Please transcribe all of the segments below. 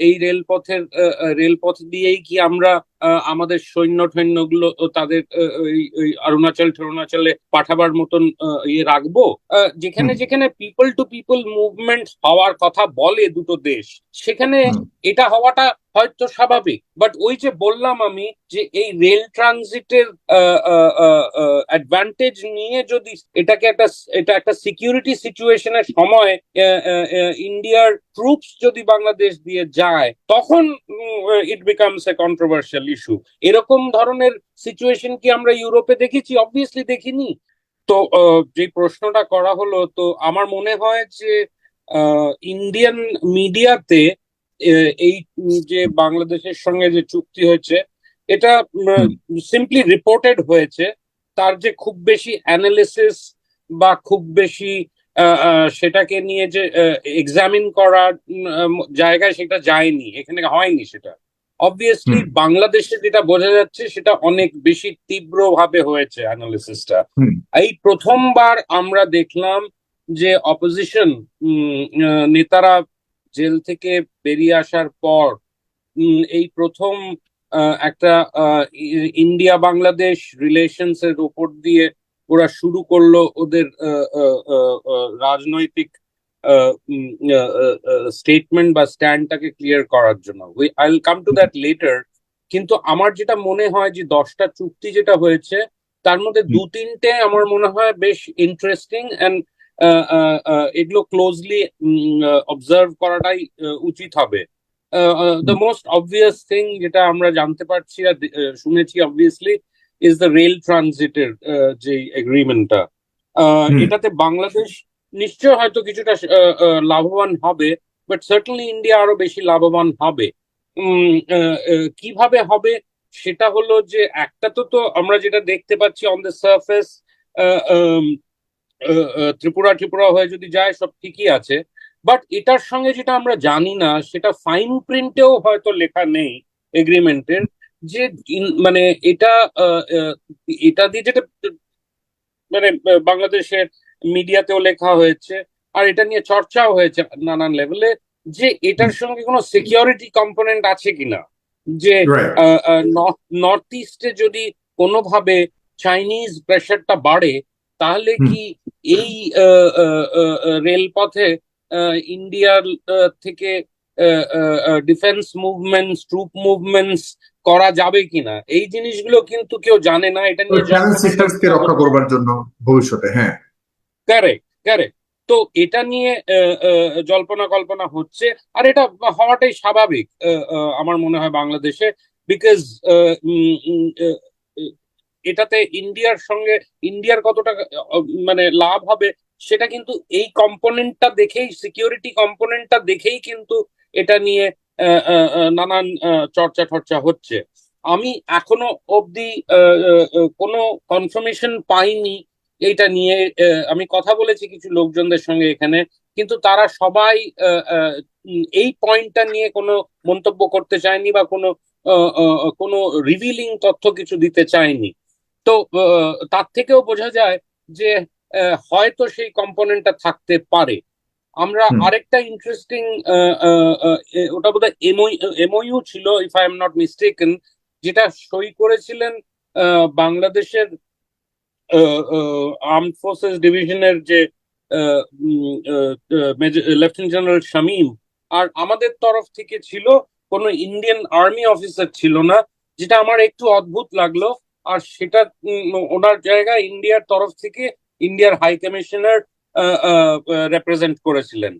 এই রেলপথের রেলপথ দিয়েই কি আমরা আমাদের সৈন্য ঠৈন্যগুলো ও তাদের অরুণাচল টরুণাচলে পাঠাবার মতন ইয়ে রাখব। যেখানে যেখানে পিপল টু পিপল মুভমেন্ট হওয়ার কথা বলে দুটো দেশ সেখানে এটা হওয়াটা হয়তো স্বাভাবিক। বাট ওই যে বললাম আমি যে এই রেল ট্রানজিটের অ্যাডভান্টেজ নিয়ে যদি এটাকে একটা এটা একটা সিকিউরিটি সিচুয়েশনের সময় ইন্ডিয়ার ট্রুপস যদি বাংলাদেশ দিয়ে যায় তখন it becomes a controversial issue এরকম ধরনের সিচুয়েশন কি আমরা ইউরোপে দেখেছি? অবভিয়াসলি দেখিনি। তো যে প্রশ্নটা করা হলো তো আমার মনে হয় যে ইন্ডিয়ান মিডিয়াতে এই যে বাংলাদেশের সঙ্গে যে চুক্তি হয়েছে এটা সিম্পলি রিপোর্টেড হয়েছে। তার যে খুব বেশি অ্যানালিসিস বা খুব বেশি সেটাকে নিয়ে যে এক্সামিন করার জায়গায় সেটা যায়নি। এখানে হয়নি সেটা। অবভিয়াসলি বাংলাদেশে যেটা বোঝা যাচ্ছে সেটা অনেক বেশি তীব্রভাবে হয়েছে অ্যানালিসিসটা। এই প্রথমবার আমরা দেখলাম যে অপোজিশন নেতারা জেল থেকে বেরিয়ে আসার পর এই প্রথম একটা ইন্ডিয়া বাংলাদেশ রিলেশনস এর উপর দিয়ে ওরা শুরু করল ওদের রাজনৈতিক স্টেটমেন্ট বা স্ট্যান্ডটাকে ক্লিয়ার করার জন্য। I will come to that later কিন্তু আমার যেটা মনে হয় যে দশটা চুক্তি যেটা হয়েছে তার মধ্যে দু তিনটে আমার মনে হয় বেশ ইন্টারেস্টিং অ্যান্ড এগুলো ক্লোজলি অবজার্ভ করাটাই উচিত হবে। দ্য মোস্ট অবভিয়াস থিং যেটা আমরা জানতে পারছি আর শুনেছি অবভিয়াসলি ইজ দ্য রেল ট্রানজিটের যে এগ্রিমেন্টটা। এটাতে বাংলাদেশ নিশ্চয় হয়তো কিছুটা লাভবান হবে বাট সার্টেনলি ইন্ডিয়া আরও বেশি লাভবান হবে। কীভাবে হবে সেটা হলো যে একটা তো তো আমরা যেটা দেখতে পাচ্ছি on the surface Tripura Tripura হয়ে যদি যায়, সব ঠিকই আছে। বাট এটার সঙ্গে যেটা আমরা জানি না, সেটা ফাইন প্রিন্টেও হয়তো লেখা নেই এগ্রিমেন্টের যে মানে এটা এটা দিয়ে যেটা মানে বাংলাদেশের মিডিয়াতেও লেখা হয়েছে আর এটা নিয়ে চর্চাও হয়েছে নানান লেভেলে যে এটার সঙ্গে কোনো সিকিউরিটি কম্পোনেন্ট আছে কিনা? যে. নর্থ ইস্টে যদি কোনোভাবে চাইনিজ প্রেশারটা বাড়ে তাহলে কি এই রেলপথে ইন্ডিয়ার থেকে ডিফেন্স মুভমেন্টস ট্রুপ মুভমেন্টস করা যাবে কিনা? এই জিনিসগুলো কিন্তু কেউ জানে না এটা নিয়ে রক্ষা করবার জন্য ভবিষ্যতে হ্যাঁ। কারেক্ট কারেক্ট তো এটা নিয়ে জল্পনা কল্পনা হচ্ছে, আর এটা হওয়াটাই স্বাভাবিক আমার মনে হয় বাংলাদেশে বিকজ এটাতে ইন্ডিয়ার সঙ্গে, ইন্ডিয়ার কতটা মানে লাভ হবে, সেটা কিন্তু এই কম্পোনেন্টটা দেখেই সিকিউরিটি কম্পোনেন্টটা দেখেই কিন্তু এটা নিয়ে নানান চর্চা টর্চা হচ্ছে। আমি এখনও অবধি কোনো কনফার্মেশন পাইনি এইটা নিয়ে আমি কথা বলেছি কিছু লোকজনদের সঙ্গে এখানে কিন্তু তারা সবাই এই পয়েন্টটা নিয়ে কোনো মন্তব্য করতে চায়নি বা কোনো কোনো রিভিলিং তথ্য কিছু দিতে চায়নি। তো তার থেকেও বোঝা যায় যে হয়তো সেই কম্পোনেন্টটা থাকতে পারে। আমরা আরেকটা ইন্টারেস্টিং ওটা বোধহয় এমওইউ ছিল if I am not mistaken যেটা সই করেছিলেন আহ, বাংলাদেশের আর্ম ফোর্সেস ডিভিশনের যে লেফটেন্যান্ট জেনারেল শামীম আর আমাদের তরফ থেকে ছিল কোনো ইন্ডিয়ান আর্মি অফিসার ছিল না, যেটা আমার একটু অদ্ভুত লাগল, আর সেটা ওনার জায়গায় ইন্ডিয়ার তরফ থেকে ইন্ডিয়ার হাই কমিশনার রেপ্রেজেন্ট করেছিলেন।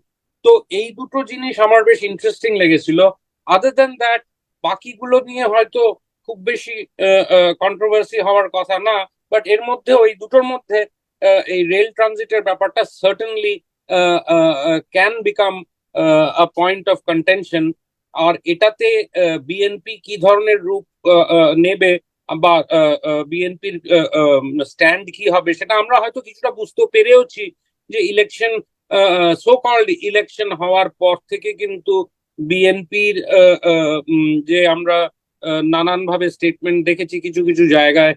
তো এই দুটো জিনিস আমার বেশ ইন্টারেস্টিং লেগেছিল। আদার দেন দ্যাট বাকিগুলো নিয়ে হয়তো খুব বেশি কন্ট্রোভার্সি হওয়ার কথা না বাট এর মধ্যে ওই দুটোর মধ্যে এই রেল ট্রানজিটের ব্যাপারটা certainly can become a point of contention আর এটাতে বিএনপি কি ধরনের রূপ নেবে বা বিএনপির স্ট্যান্ড কি হবে সেটা আমরা হয়তো কিছুটা বুঝতে পেরেওছি যে ইলেকশন সো কল্ড ইলেকশন হওয়ার পর থেকে কিন্তু বিএনপির যে আমরা নানান ভাবে স্টেটমেন্ট দেখেছি কিছু কিছু জায়গায়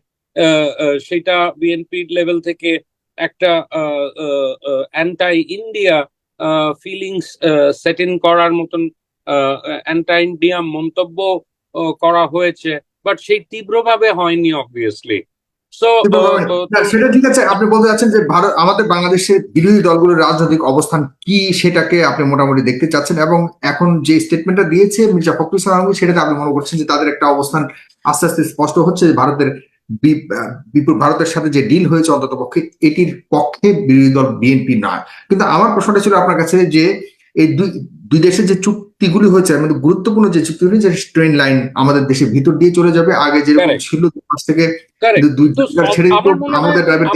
সেটা বিএনপির লেভেল থেকে একটা anti India feelings set in করার মতন অ্যান্টি ইন্ডিয়া মন্তব্য করা হয়েছে। বাট সেই তীব্রভাবে হয়নি অবভিয়াসলি সো সেটা ঠিক আছে আপনি বলতে চাচ্ছেন যে ভারত আমাদের বাংলাদেশের বিরোধী দলগুলোর রাজনৈতিক অবস্থান কি সেটাকে আপনি মোটামুটি দেখতে চাচ্ছেন এবং এখন যে স্টেটমেন্টটা দিয়েছে মির্জা ফখরুল ইসলাম সেটাতে আপনি মনে করছেন যে তাদের একটা অবস্থান আস্তে আস্তে স্পষ্ট হচ্ছে যে ভারতের বিপুল ভারতের সাথে যে ডিল হয়েছে অন্তত পক্ষে এটির পক্ষে বিরোধী দল বিএনপি নয়। কিন্তু আমার প্রশ্নটা ছিল আপনার কাছে যে এই দুই দুই দেশের যে চুক্তিগুলি হয়েছে মানে গুরুত্বপূর্ণ যে চুক্তিগুলি যে ট্রেন লাইন আমাদের দেশের ভিতর দিয়ে চলে যাবে। আগে যেরকম Correct. ছিল দু মাস থেকে দুই ছেড়ে দিত আমাদের ড্রাইভার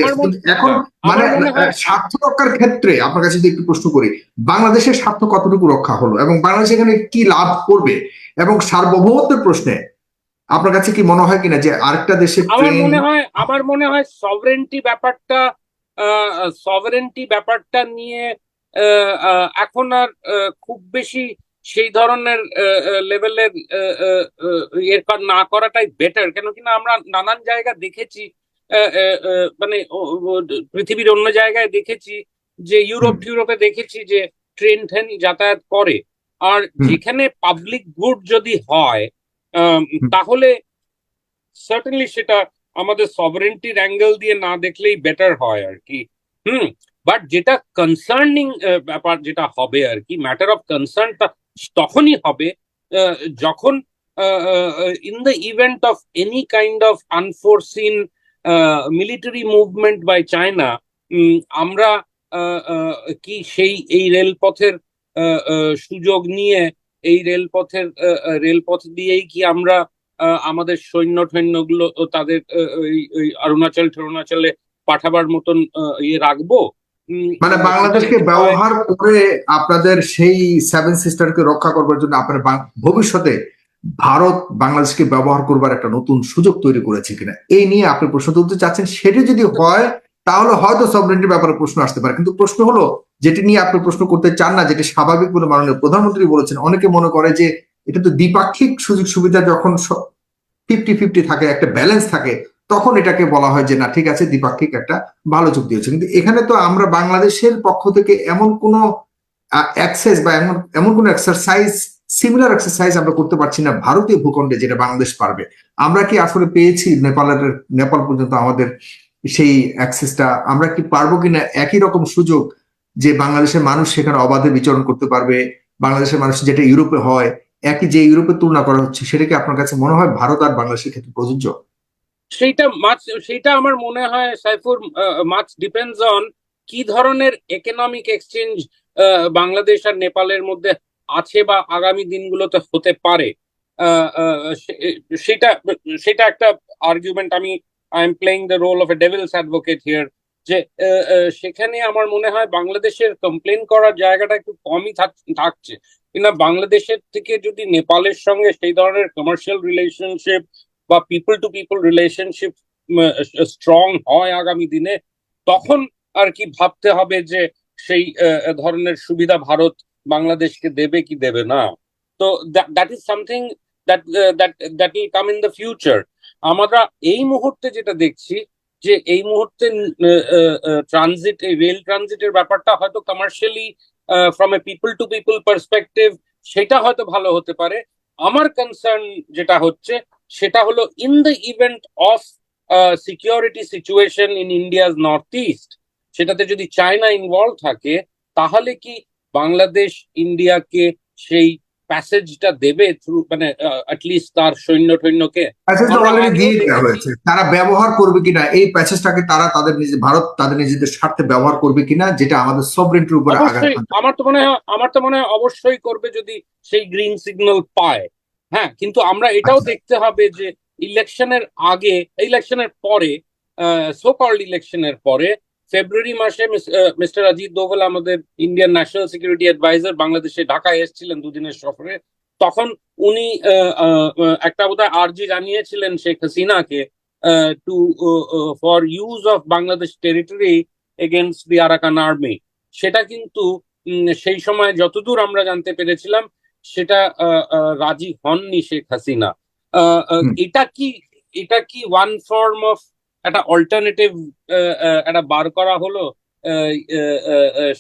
এখন মানে স্বার্থ রক্ষার ক্ষেত্রে আপনার কাছে যদি একটু প্রশ্ন করি বাংলাদেশের স্বার্থ কতটুকু রক্ষা হলো এবং বাংলাদেশ এখানে কি লাভ করবে? এবং সার্বভৌমত্বের প্রশ্নে আপনার কাছে কি মনে হয় কিনা যে আরেকটা দেশে আমার মনে হয় আমার মনে হয় সভরেন্টি ব্যাপারটা সভরেন্টি ব্যাপারটা নিয়ে এখন আর খুব বেশি সেই ধরনের লেভেলের এর না করাটাই বেটার কেন কিনা আমরা নানান জায়গা দেখেছি মানে পৃথিবীর অন্য জায়গায় দেখেছি যে ইউরোপ হুম। টিউরোপে দেখেছি যে ট্রেন ট্রেন যাতায়াত করে আর। যেখানে পাবলিক গুড যদি হয় তাহলে সার্টেনলি সেটা আমাদের সভারেন্টির অ্যাঙ্গেল দিয়ে না দেখলেই বেটার হয় আর কি। হুম বাট যেটা কনসার্নিং ব্যাপার যেটা হবে আর কি ম্যাটার অফ কনসার্নটা তখনই হবে যখন in the event of any kind of unforeseen military movement by China আমরা কি সেই এই রেলপথের সুযোগ নিয়ে এই রেলপথের রেলপথ দিয়েই কি আমরা আমাদের সৈন্য টৈন্যগুলো ও তাদের অরুণাচল টরুণাচলে পাঠাবার মতন ইয়ে রাখব? মানে বাংলাদেশকে ব্যবহার করে আপনাদের সেই সেভেন সিস্টারকে রক্ষা করবার জন্য আপনার ভবিষ্যতে ভারত বাংলাদেশকে ব্যবহার করবার একটা নতুন সুযোগ তৈরি করেছে কিনা? এই নিয়ে আপনি প্রশ্ন তুলতে চাচ্ছেন? সেটা যদি হয় তাহলে হয়তো সবরেন্টির ব্যাপারে প্রশ্ন আসতে পারে। কিন্তু প্রশ্ন হলো যেটি নিয়ে আপনি প্রশ্ন করতে চান না, যেটি স্বাভাবিক বলে মাননীয় প্রধানমন্ত্রী বলেছেন, অনেকে মনে করে যে এটা তো দ্বিপাক্ষিক সুযোগ সুবিধা যখন ফিফটি ফিফটি থাকে, একটা ব্যালেন্স থাকে, তখন এটাকে বলা হয় যে না, ঠিক আছে, দ্বিপাক্ষিক একটা ভালো চুক্তি হচ্ছে কিন্তু এখানে তো আমরা বাংলাদেশের পক্ষ থেকে এমন কোনো অ্যাক্সেস বা এমন এমন কোনো এক্সারসাইজ সিমিলার এক্সারসাইজ আমরা করতে পারছি না ভারতীয় ভূখণ্ডে যেটা বাংলাদেশ পারবে। আমরা কি আসলে পেয়েছি নেপালের, নেপাল পর্যন্ত আমাদের সেই অ্যাক্সেসটা আমরা কি পারব কিনা? একই রকম সুযোগ যে বাংলাদেশের মানুষ সেখানে অবাধে বিচরণ করতে পারবে, বাংলাদেশের মানুষ যেটা ইউরোপে হয়, একই যে ইউরোপে তুলনা করা হচ্ছে সেটাকে আপনার কাছে মনে হয় ভারত আর বাংলাদেশের ক্ষেত্রে প্রযোজ্য? সেইটা মাছ সেইটা আমার মনে হয় সাইফুর মাছ ডিপেন্ডস অন কি ধরনের একোনমিক এক্সচেঞ্জ বাংলাদেশ আর নেপালের মধ্যে আছে বা আগামী দিনগুলোতে হতে পারে। সেটা সেটা একটা আর্গুমেন্ট আমি I am playing the role of a devil's advocate here যে সেখানে আমার মনে হয় বাংলাদেশের কমপ্লেন করার জায়গাটা একটু কমই থাক- থাকছে। কিনা বাংলাদেশের থেকে যদি নেপালের সঙ্গে সেই ধরনের কমার্শিয়াল রিলেশনশিপ বা people to people relationship strong হয় আগামী দিনে, তখন আর কি ভাবতে হবে যে সেই ধরনের সুবিধা ভারত বাংলাদেশকে দেবে কি দেবে না। তো that is something that that that will come in the future আমরা এই মুহূর্তে যেটা দেখছি যে এই মুহূর্তে ট্রানজিট এই রেল ট্রানজিটের ব্যাপারটা হয়তো commercially from a people to people perspective সেটা হয়তো ভালো হতে পারে। আমার কনসার্ন যেটা হচ্ছে, সেটা হলো in the event of security situation in India's north east সেটাতে যদি চায়না ইনভলভ থাকে, তাহলে কি বাংলাদেশ ইন্ডিয়াকে সেই প্যাসেজটা দেবে থ্রু মানে অ্যাটলিস্ট তার সৈন্য টৈন্যকে প্যাসেজটা অলরেডি দিয়ে দেওয়া হয়েছে। তারা ব্যবহার করবে কিনা এই প্যাসেজটাকে তারা তাদের নিজে ভারত তাদের নিজেদের স্বার্থে ব্যবহার করবে কিনা যেটা আমাদের সবরেন্টির উপরে আঘাত আমার তো মনে হয় আমার তো মনে হয় অবশ্যই করবে যদি সেই গ্রিন সিগন্যাল পায়। হ্যাঁ কিন্তু আমরা এটাও আচ্ছা। দেখতে হবে যে ইলেকশনের আগে ইলেকশনের পরে সো কল্ড ইলেকশনের পরে ফেব্রুয়ারি মাসে মিস্টার অজিত দোভাল আমাদের ইন্ডিয়ান ন্যাশনাল সিকিউরিটি অ্যাডভাইজার বাংলাদেশে ঢাকায় এসেছিলেন দুদিনের সফরে। তখন উনি একটা বোধহয় আর্জি জানিয়েছিলেন শেখ হাসিনাকে to for use of Bangladesh territory against the Arakan army সেটা কিন্তু সেই সময় যতদূর আমরা জানতে পেরেছিলাম সেটা রাজি হননি শেখ হাসিনা। এটা কি এটা কি ওয়ান ফর্ম অফ একটা অল্টারনেটিভ একটা বার করা হলো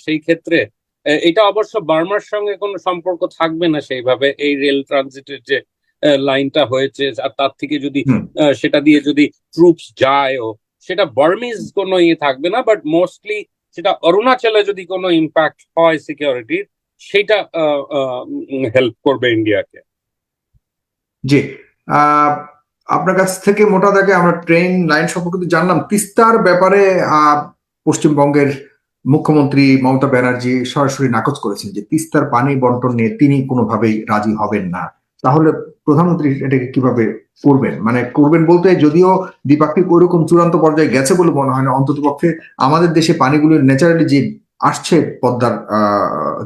সেই ক্ষেত্রে। এটা অবশ্য বার্মার সঙ্গে কোনো সম্পর্ক থাকবে না সেইভাবে। এই রেল ট্রানজিটের যে লাইনটা হয়েছে আর তার থেকে যদি সেটা দিয়ে যদি ট্রুপস যায়ও সেটা বার্মিজ কোনো ইয়ে থাকবে না বাট মোস্টলি সেটা অরুণাচলে যদি কোনো ইম্প্যাক্ট হয় সিকিউরিটির সেটা হেল্প করবে ইন্ডিয়াকে। জি। আহ, আপনার কাছ থেকে মোটা দাগে আমরা ট্রেন লাইন সম্পর্কে জানলাম। তিস্তার ব্যাপারে পশ্চিমবঙ্গের মুখ্যমন্ত্রী মমতা ব্যানার্জি সরাসরি নাকচ করেছেন যে তিস্তার পানি বন্টন নিয়ে তিনি কোনোভাবেই রাজি হবেন না। তাহলে প্রধানমন্ত্রী এটাকে কীভাবে করবেন? মানে করবেন বলতে যদিও দ্বিপাক্ষিক ওইরকম চূড়ান্ত পর্যায়ে গেছে বলে মনে হয় না অন্তত পক্ষে আমাদের দেশে পানিগুলো ন্যাচারালি যে আসছে পদ্মার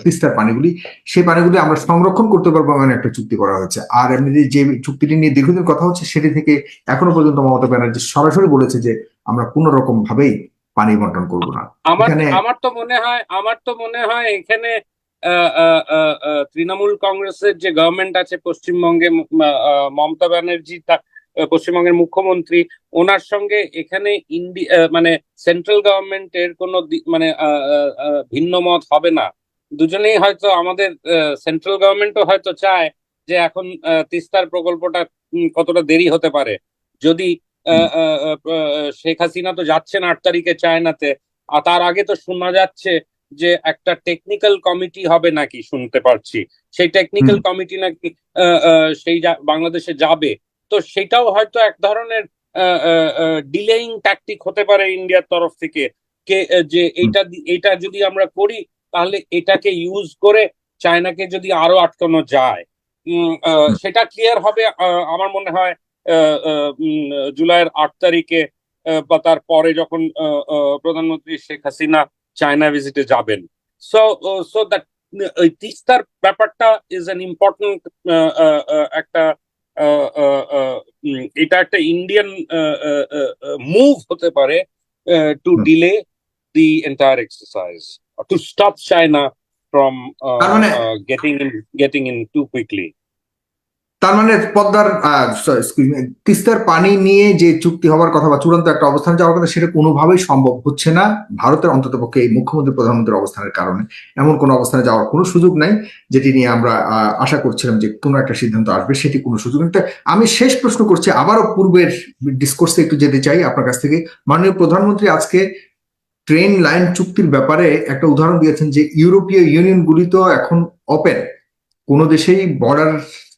তিস্তার পানিগুলি সেই পানিগুলি আমরা সংরক্ষণ করতে পারব এমন একটা চুক্তি করা হয়েছে। আর এমনি যে চুক্তিটি নিয়ে দীর্ঘদিন কথা হচ্ছে সেটি থেকে এখনও পর্যন্ত মমতা ব্যানার্জি সরাসরি বলেছে যে আমরা কোন রকম ভাবেই পানি বন্টন করব না। আমার আমার তো মনে হয় আমার তো মনে হয় এখানে তৃণমূল কংগ্রেসের যে গভর্নমেন্ট আছে পশ্চিমবঙ্গে মমতা ব্যানার্জি তা পশ্চিমবঙ্গের মুখ্যমন্ত্রী ওনার সঙ্গে এখানে ইন্ডি মানে সেন্ট্রাল গভর্নমেন্টের কোনো মানে ভিন্ন মত হবে না। দুজনেই হয়তো আমাদের সেন্ট্রাল গভর্নমেন্টও হয়তো চায় যে এখন তিস্তার প্রকল্পটা কতটা দেরি হতে পারে। যদি শেখ হাসিনা তো যাচ্ছেন আট তারিখে চায়নাতে আর তার আগে তো শোনা যাচ্ছে যে একটা টেকনিক্যাল কমিটি হবে নাকি শুনতে পারছি। সেই টেকনিক্যাল কমিটি নাকি আহ, আহ, সেই বাংলাদেশে যাবে। তো সেটাও হয়তো এক ধরনের ডিলেইং ট্যাকটিক হতে পারে ইন্ডিয়ার তরফ থেকে। কে যে এইটা এটা যদি আমরা করি তাহলে এটাকে ইউজ করে চায়নাকে যদি আরও আটকানো যায়। সেটা ক্লিয়ার হবে আমার মনে হয় জুলাইয়ের আট তারিখে বা তার পরে যখন প্রধানমন্ত্রী শেখ হাসিনা চায়না ভিজিটে যাবেন। সো সো দ্যাট তিস্তার ব্যাপারটা ইজ অ্যান ইম্পর্টেন্ট একটা এটা একটা ইন্ডিয়ান মুভ হতে পারে to hmm. Delay the entire exercise to stop China from তার মানে- getting in getting in to quickly তার মানে পদ্মার তিস্তার পানি নিয়ে যে চুক্তি হওয়ার কথা বা চূড়ান্ত একটা অবস্থান যাওয়ার কথা, সেটা কোনোভাবেই সম্ভব হচ্ছে না ভারতের অন্তত পক্ষে এই মুখ্যমন্ত্রী, প্রধানমন্ত্রীর অবস্থানের কারণে। এমন কোনো অবস্থানে যাওয়ার কোনো সুযোগ নাই, যেটি নিয়ে আমরা আশা করছিলাম যে কোনো একটা সিদ্ধান্ত আসবে, সেটি কোনো সুযোগ নেই। আমি শেষ প্রশ্ন করছি, আবারও পূর্বের ডিসকোর্সে একটু যেতে চাই আপনার কাছ থেকে। মাননীয় প্রধানমন্ত্রী আজকে ট্রেন লাইন চুক্তির ব্যাপারে একটা উদাহরণ দিয়েছেন যে, ইউরোপীয় ইউনিয়ন গুলি তো এখন ওপেন কোনো দেশেই বর্ডার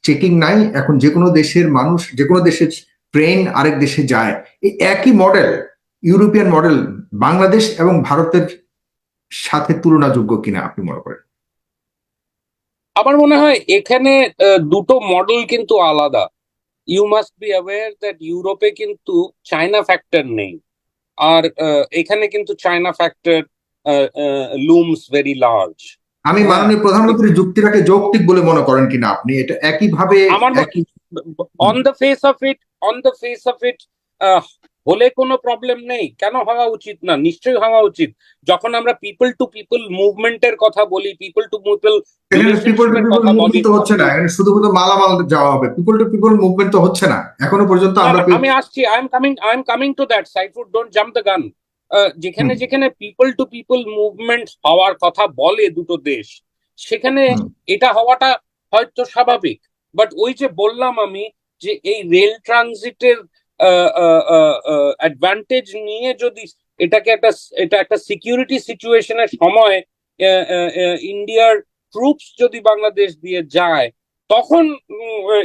চেকিং নাই, এখন যে কোনো দেশের মানুষ, যে কোনো দেশের ট্রেন আরেক দেশে যায়। এই একই মডেল ইউরোপিয়ান মডেল বাংলাদেশ এবং ভারতের সাথে তুলনাযোগ্য কিনা আপনি মনে করেন? আমার মনে হয় এখানে দুটো মডেল কিন্তু আলাদা। You must be aware that ইউরোপে কিন্তু চায়না ফ্যাক্টর নেই। আর এখানে কিন্তু China factor looms very large আমি হ্যাঁ। মাননীয় প্রধানমন্ত্রীর যুক্তিটাকে যৌক্তিক বলে মনে করেন কিনা আপনি? এটা একইভাবে একই on the face of it on the face of it হলে কোনো প্রবলেম নেই। কেন হওয়া উচিত না? নিশ্চয়ই হওয়া উচিত। যখন আমরা পিপল টু পিপল মুভমেন্টের কথা বলি people to people people to people কথা মুভমেন্ট তো হচ্ছে না। এখানে শুধুমাত্র মালামাল যাওয়া হবে। পিপল টু পিপল মুভমেন্ট তো হচ্ছে না। এখনও পর্যন্ত আমরা আমি আসছি। I am coming I am coming to that সাইফুড don't jump the gun যেখানে যেখানে পিপল টু পিপল মুভমেন্ট হওয়ার কথা বলে দুটো দেশ সেখানে এটা হওয়াটা হয়তো স্বাভাবিক। বাট ওই যে বললাম আমি যে এই রেল ট্রানজিটের অ্যাডভান্টেজ নিয়ে যদি এটাকে একটা এটা একটা সিকিউরিটি সিচুয়েশনের সময় ইন্ডিয়ার ট্রুপস যদি বাংলাদেশ দিয়ে যায় তখন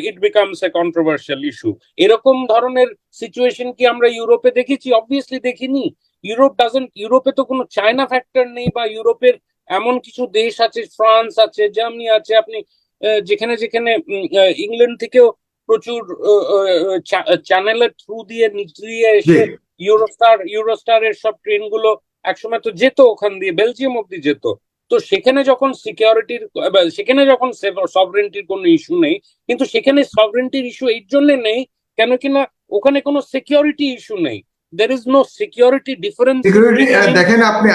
it becomes a controversial issue এরকম ধরনের সিচুয়েশন কি আমরা ইউরোপে দেখেছি? অবভিয়াসলি দেখিনি। ইউরোপ ডাজেন্ট ইউরোপে তো কোনো চায়না ফ্যাক্টর নেই বা ইউরোপের এমন কিছু দেশ আছে ফ্রান্স আছে জার্মানি আছে আপনি যেখানে যেখানে ইংল্যান্ড থেকেও প্রচুর চ্যানেলের থ্রু দিয়ে নিচ দিয়ে এসে ইউরোস্টার ইউরোস্টারের সব ট্রেনগুলো একসময় তো যেত ওখান দিয়ে বেলজিয়াম অব্দি যেত। তো সেখানে যখন সিকিউরিটির সেখানে যখন সভরেন্টির কোনো ইস্যু নেই কিন্তু সেখানে সভরেন্টির ইস্যু এই জন্য নেই কেন কিনা ওখানে কোনো সিকিউরিটি ইস্যু নেই। There is no security difference security দেখেন আপনি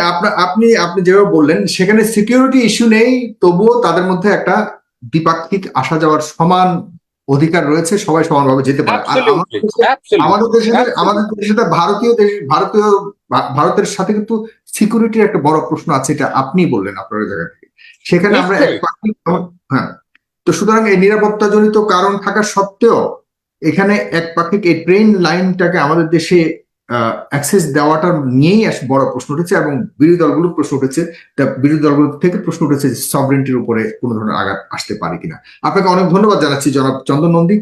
আপনি আপনি যেভাবে বললেন সেখানে সিকিউরিটি ইস্যু নেই তবুও তাদের মধ্যে একটা দ্বিপাক্ষিক আসা যাওয়ার সমান অধিকার রয়েছে সবাই সমানভাবে যেতে পারে। আমাদের দেশে- আমাদের দেশে ভারতীয় দেশ ভারতীয় ভারতের সাথে কিন্তু সিকিউরিটির একটা বড় প্রশ্ন আছে এটা আপনি বললেন আপনার জায়গা থেকে। সেখানে আমরা হ্যাঁ। তো সুতরাং এই নিরাপত্তাজনিত কারণ থাকা সত্ত্বেও এখানে এক পাখিক এই ট্রেন লাইনটাকে আমাদের দেশে অ্যাক্সেস দেওয়াটা নিয়েই বড় প্রশ্ন উঠেছে এবং বিরোধী দলগুলো প্রশ্ন উঠেছে, তা বিরোধী দলগুলো থেকে প্রশ্ন উঠেছে সভরেন্টির উপরে কোনো ধরনের আঘাত আসতে পারে কিনা। আপনাকে অনেক ধন্যবাদ জানাচ্ছি জনাব চন্দন নন্দী।